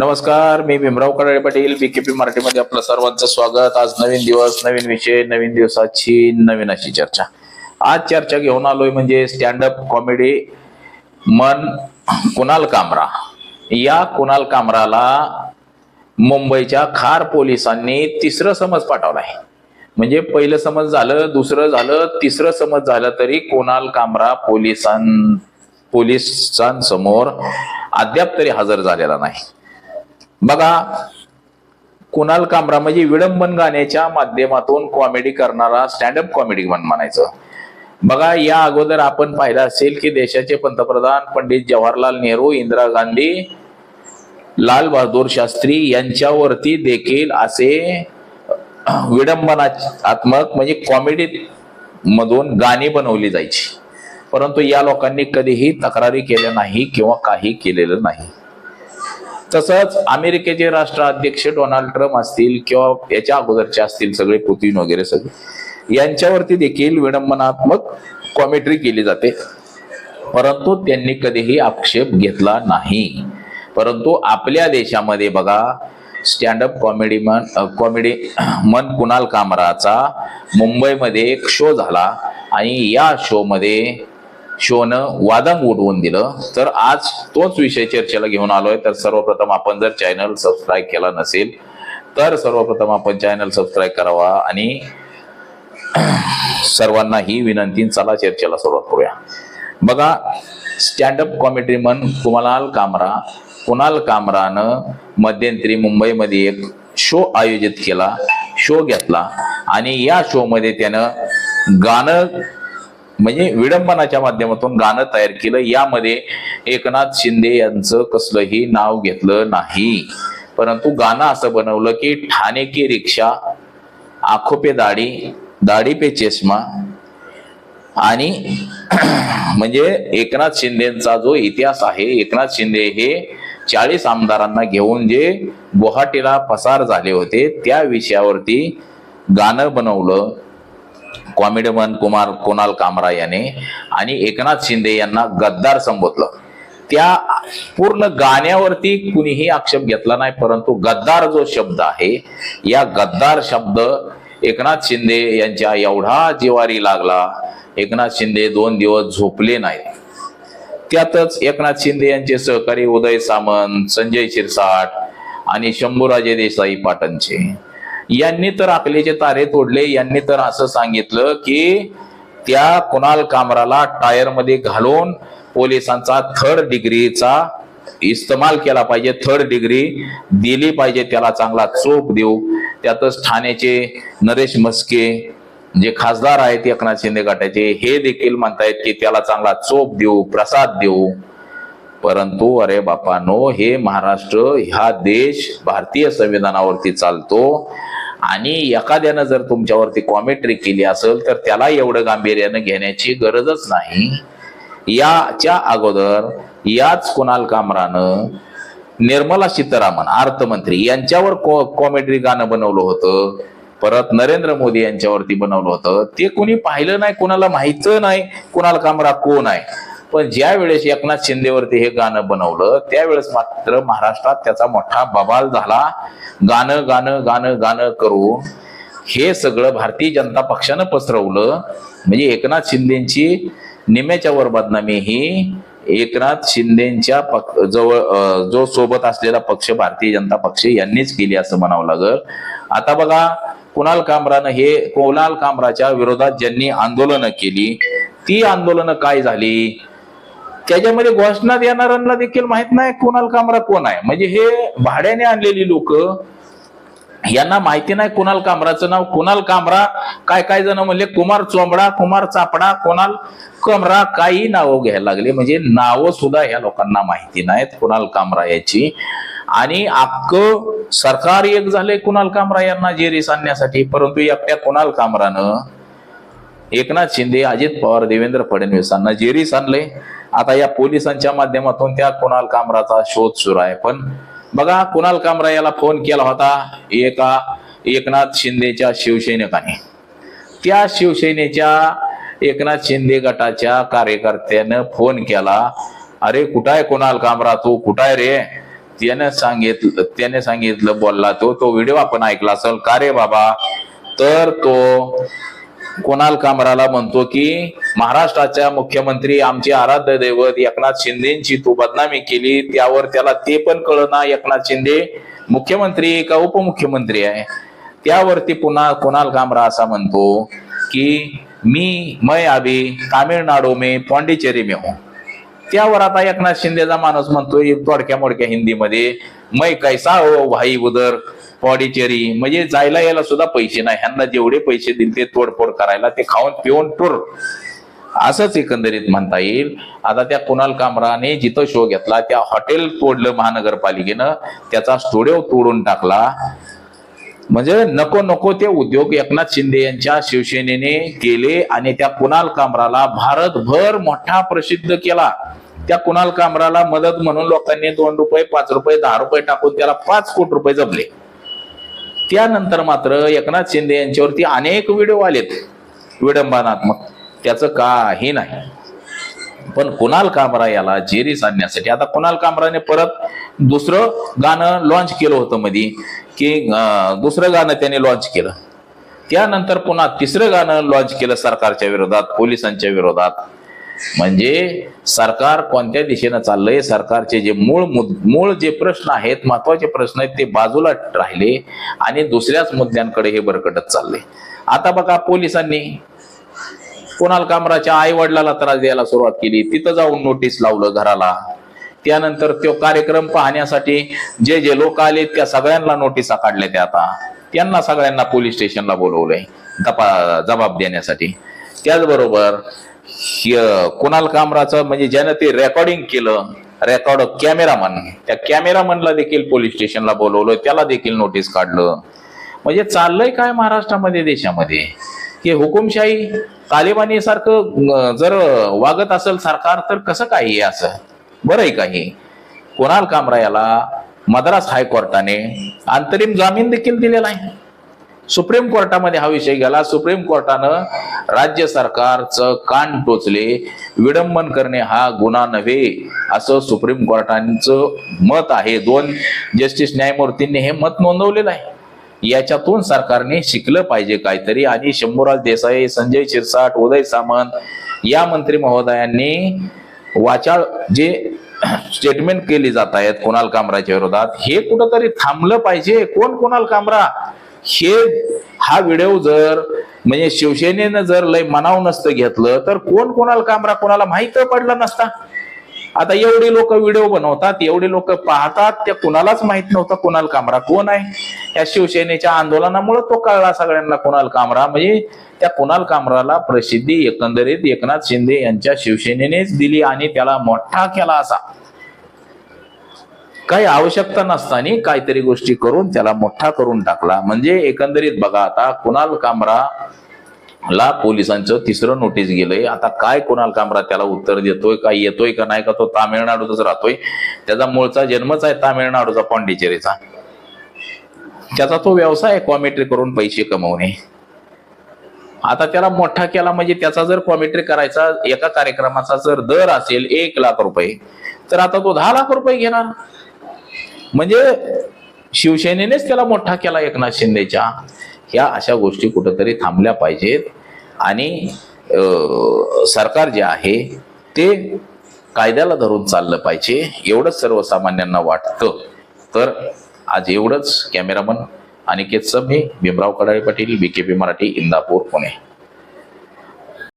नमस्कार मी भीमराव कडाळे पाटील बीकेपी मराठीमध्ये आपलं सर्वांचं स्वागत. आज नवीन दिवस नवीन विषय नवीन दिवसाची नवीन अशी चर्चा. आज चर्चा घेऊन आलोय म्हणजे स्टँडअप कॉमेडी मन कुणाल कामरा. या कुणाल कामराला मुंबईच्या खार पोलिसांनी तिसरं समज पाठवलाय. म्हणजे पहिलं समज झालं दुसरं झालं तिसरं समज झालं तरी कुणाल कामरा पोलिसां पोलिसांसमोर अद्याप तरी हजर झालेला नाही. बघा कुणाल कामरा म्हणजे विडंबन गाण्याच्या माध्यमातून कॉमेडी करणारा स्टँडअप कॉमेडी म्हणायचं. बघा या अगोदर आपण पाहिलं असेल की देशाचे पंतप्रधान पंडित जवाहरलाल नेहरू इंदिरा गांधी लाल बहादूर शास्त्री यांच्यावरती देखील असे विडंबनात्मक म्हणजे कॉमेडी मधून गाणी बनवली जायची. परंतु या लोकांनी कधीही तक्रारी केल्या नाही किंवा काही केलेलं नाही. तसंच अमेरिकेचे राष्ट्राध्यक्ष डोनाल्ड ट्रम्प असतील किंवा याच्या अगोदरचे असतील सगळे पुतीन वगैरे सगळे यांच्यावरती देखील विडंबनात्मक कॉमेंट्री केली जाते. परंतु त्यांनी कधीही आक्षेप घेतला नाही. परंतु आपल्या देशामध्ये बघा स्टँडअप कॉमेडी मन कॉमेडी मन कुणाल कामराचा मुंबईमध्ये एक शो झाला आणि या शो मध्ये शोनं वादंग उडवून दिलं. तर आज तोच विषय चर्चेला घेऊन आलोय. तर सर्वप्रथम आपण जर चॅनल सबस्क्राईब केला नसेल तर सर्वप्रथम आपण चॅनल सबस्क्राईब करावा आणि सर्वांना ही विनंती. चला चर्चेला सुरुवात करूया. बघा स्टँडअप कॉमेडी मन कुणाल कामरा. कुणाल कामरानं मध्यंतरी मुंबईमध्ये एक शो आयोजित केला शो घेतला. आणि या शो मध्ये त्यानं गाणं म्हणजे विडंबनाच्या माध्यमातून गाणं तयार केलं. यामध्ये एकनाथ शिंदे यांचं कसलंही नाव घेतलं नाही. परंतु गाणं असं बनवलं की ठाणे की रिक्षा आखोपे दाढी दाढी पे चष्मा आणि म्हणजे एकनाथ शिंदेचा जो इतिहास आहे एकनाथ शिंदे हे चाळीस आमदारांना घेऊन जे गुवाहाटीला पसार झाले होते त्या विषयावरती गाणं बनवलं. कॉमेडमन कुमार कुणाल कामरा याने आणि एकनाथ शिंदे यांना गद्दार संबोधलं. त्या पूर्ण गाण्यावरती कुणीही आक्षेप घेतला नाही परंतु गद्दार जो शब्द आहे या गद्दार शब्द एकनाथ शिंदे यांच्या एवढा जिवारी लागला एकनाथ शिंदे दोन दिवस झोपले नाहीत. त्यातच एकनाथ शिंदे यांचे सहकारी उदय सामंत संजय शिरसाट आणि शंभूराजे देसाई पाटणचे. यांनी तर अकलेचे तारे तोडले यांनी तर असं सांगितलं की त्या कुणाल कामराला टायरमध्ये घालून पोलिसांचा थर्ड डिग्रीचा इस्तेमाल केला पाहिजे थर्ड डिग्री दिली पाहिजे त्याला चांगला चोप देऊ. त्यातच ठाण्याचे नरेश मस्के जे खासदार आहेत एकनाथ शिंदे गटाचे हे देखील म्हणतायत की त्याला चांगला चोप देऊ प्रसाद देऊ. परंतु अरे बापानो हे महाराष्ट्र ह्या देश भारतीय संविधानावरती चालतो. आणि एखाद्यानं जर तुमच्यावरती कॉमेंट्री केली असेल तर त्याला एवढं गांभीर्यानं घेण्याची गरजच नाही. याच्या अगोदर याच कुणाल कामरानं निर्मला सीतारामन अर्थमंत्री यांच्यावर कॉमेंट्री गाणं बनवलं होतं. परत नरेंद्र मोदी यांच्यावरती बनवलं होतं. ते कोणी पाहिलं नाही कोणाला माहीत नाही कुणाल कामरा कोण आहे. पण ज्या वेळेस एकनाथ शिंदेवरती हे गाणं बनवलं त्यावेळेस मात्र महाराष्ट्रात त्याचा मोठा बबाल झाला. गाणं गाणं गाणं गाणं करून हे सगळं भारतीय जनता पक्षानं पसरवलं. म्हणजे एकनाथ शिंदेची निम्याच्या वर बदनामी ही एकनाथ शिंदेच्या पक जवळ जो सोबत असलेला पक्ष भारतीय जनता पक्ष यांनीच केली असं म्हणावं लागल. आता बघा कुणाल कामरानं हे कुणाल कामराच्या विरोधात ज्यांनी आंदोलनं केली ती आंदोलनं काय झाली? त्याच्यामध्ये घोषणा देणाऱ्यांना देखील माहीत नाही कुणाल कामरा कोण आहे. म्हणजे हे भाड्याने आणलेली लोक यांना माहिती नाही कुणाल कामराचं नाव कुणाल कामरा काय काय जण म्हणले कुमार चोंबडा कुमार चापडा कुणाल कमरा काही नावं घ्यायला लागले. म्हणजे नावं सुद्धा ह्या लोकांना माहिती नाहीत कुणाल कामरा याची. आणि अक्क सरकार एक झाले कुणाल कामरा यांना जेरीस आणण्यासाठी परंतु एकट्या कुणाल कामरानं? एकनाथ शिंदे अजित पवार देवेंद्र फडणवीसांना जेरीस आणले आता या पोलिसांच्या माध्यमातून त्या कुणाल कामराचा शोध सुरू आहे. पण बघा कुणाल कामरा याला फोन केला होता एका एकनाथ शिंदेच्या शिवसैनिकाने. त्या शिवसेनेच्या एकनाथ शिंदे गटाच्या कार्यकर्त्यानं फोन केला अरे कुठं आहे कुणाल कामरा तू? कुठं आहे रे? त्याने सांगितलं त्याने सांगितलं बोलला तो तो व्हिडिओ आपण ऐकला असेल. का रे बाबा? तर तो कुणाल कामराला म्हणतो की महाराष्ट्राच्या मुख्यमंत्री आमचे आराध्य दैवत एकनाथ शिंदेची तू बदनामी केली त्यावर त्याला ते पण कळना एकनाथ शिंदे मुख्यमंत्री का उपमुख्यमंत्री आहे? त्यावरती पुन्हा कुणाल कामरा असा म्हणतो की मी मैं अभी तामिळनाडू में पॉंडिचेरी में हो. त्यावर आता एकनाथ शिंदेचा माणूस म्हणतोय थोडक्या मोडक्या हिंदीमध्ये मै कैसा हो भाई उदर पॉडिचेरी. म्हणजे जायला यायला सुद्धा पैसे नाही. ह्यांना जेवढे पैसे दिले ते तोडफोड करायला ते खाऊन पिऊन टूर. असंच एकंदरीत म्हणता येईल. आता त्या कुणाल कामराने जिथं शो घेतला त्या हॉटेल तोडलं महानगरपालिकेनं. त्याचा स्टुडिओ तोडून टाकला. म्हणजे नको नको ते उद्योग एकनाथ शिंदे यांच्या शिवसेनेने केले आणि त्या कुणाल कामराला भारतभर मोठा प्रसिद्ध केला. त्या कुणाल कामराला मदत म्हणून लोकांनी दोन रुपये पाच रुपये दहा रुपये टाकून त्याला पाच कोटी रुपये जपले त्यानंतर मात्र एकनाथ शिंदे यांच्यावरती अनेक व्हिडिओ आलेत. विडंबनात्मक. त्याचं काही नाही. पण कुणाल कामरा याला जेरीस आणण्यासाठी आता कुणाल कामराने परत दुसरं गाणं लॉन्च केलं होतं मध्ये की दुसरं गाणं त्याने लॉन्च केलं. त्यानंतर पुन्हा तिसरं गाणं लॉन्च केलं सरकारच्या विरोधात पोलिसांच्या विरोधात. म्हणजे सरकार कोणत्या दिशेनं चाललंय? सरकारचे जे मूळ मुद- मूळ जे प्रश्न आहेत महत्त्वाचे प्रश्न आहेत ते बाजूला राहिले आणि दुसऱ्याच मुद्द्यांकडे हे बरकटत चालले. आता बघा पोलिसांनी. कुणाल कामराच्या आई वडिलाला त्रास द्यायला सुरुवात केली. तिथं जाऊन नोटीस लावलं घराला. त्यानंतर तो कार्यक्रम पाहण्यासाठी जे जे लोक आले त्या सगळ्यांना नोटिसा काढल्या त्या आता. त्यांना सगळ्यांना पोलीस स्टेशनला बोलवलंय. तपा जबाब देण्यासाठी. त्याचबरोबर कुणाल कामराचं म्हणजे ज्यानं ते रेकॉर्डिंग केलं रेकॉर्ड कॅमेरामन त्या कॅमेरामनला देखील पोलीस स्टेशनला बोलवलं त्याला देखील नोटीस काढलं. म्हणजे चाललंय काय महाराष्ट्रामध्ये देशामध्ये? की हुकुमशाही तालिबानी सारखं जर वागत असेल सरकार तर कसं काय हे असं? बरं आहे काही कुणाल कामरा याला मद्रास हायकोर्टाने अंतरिम जामीन देखील दिलेला आहे. सुप्रीम कोर्टामध्ये हा विषय गेला. सुप्रीम कोर्टानं राज्य सरकारचं कान टोचले. विडंबन करणे हा गुन्हा नव्हे असं सुप्रीम कोर्टांचं मत आहे. दोन जस्टिस न्यायमूर्तींनी हे मत नोंदवलेलं आहे. याच्यातून सरकारने शिकलं पाहिजे काहीतरी. आणि शंभूराज देसाई संजय शिरसाट उदय सामंत या मंत्री महोदयांनी वाचाळ जे स्टेटमेंट केली जात आहेत कुणाल कामराच्या विरोधात हे कुठंतरी थांबलं पाहिजे. कोण कुणाल कामरा? हे हा व्हिडिओ जर म्हणजे शिवसेनेनं जर लय मनाव नसतं घेतलं तर कोण कोणाला कामरा कोणाला माहीत पडलं नसता. आता एवढे लोक व्हिडिओ बनवतात एवढे लोक पाहतात त्या कुणालाच माहीत नव्हतं कुणाल कामरा कोण आहे? या शिवसेनेच्या आंदोलनामुळे तो कळला सगळ्यांना कुणाल कामरा. म्हणजे त्या कुणाल कामराला प्रसिद्धी एकंदरीत एकनाथ शिंदे यांच्या शिवसेनेनेच दिली आणि त्याला मोठा केला असा. काही आवश्यकता नसताना काहीतरी गोष्टी करून त्याला मोठा करून टाकला. म्हणजे एकंदरीत बघा आता कुणाल कामरा ला पोलिसांचं तिसरं नोटीस गेलंय. आता काय कुणाल कामरा त्याला उत्तर देतोय काय येतोय का नाही का तो तामिळनाडूतच राहतोय. त्याचा मूळचा जन्मच आहे तामिळनाडूचा पॉंडिचेरीचा. त्याचा तो व्यवसाय कॉमेट्री करून पैसे कमवणे. आता त्याला मोठा केला म्हणजे त्याचा जर कॉमेट्री करायचा एका कार्यक्रमाचा जर दर असेल एक लाख रुपये तर आता तो दहा लाख रुपये घेणार. म्हणजे शिवसेनेनेच त्याला मोठा केला एकनाथ शिंदेच्या. ह्या अशा गोष्टी कुठंतरी थांबल्या पाहिजेत. आणि सरकार जे आहे ते कायद्याला धरून चाललं पाहिजे. एवढंच सर्वसामान्यांना वाटतं. तर आज एवढंच. Cameraman Aniket Sabhe Bhimrao Kadale Patil P Marathi Indapur Pune.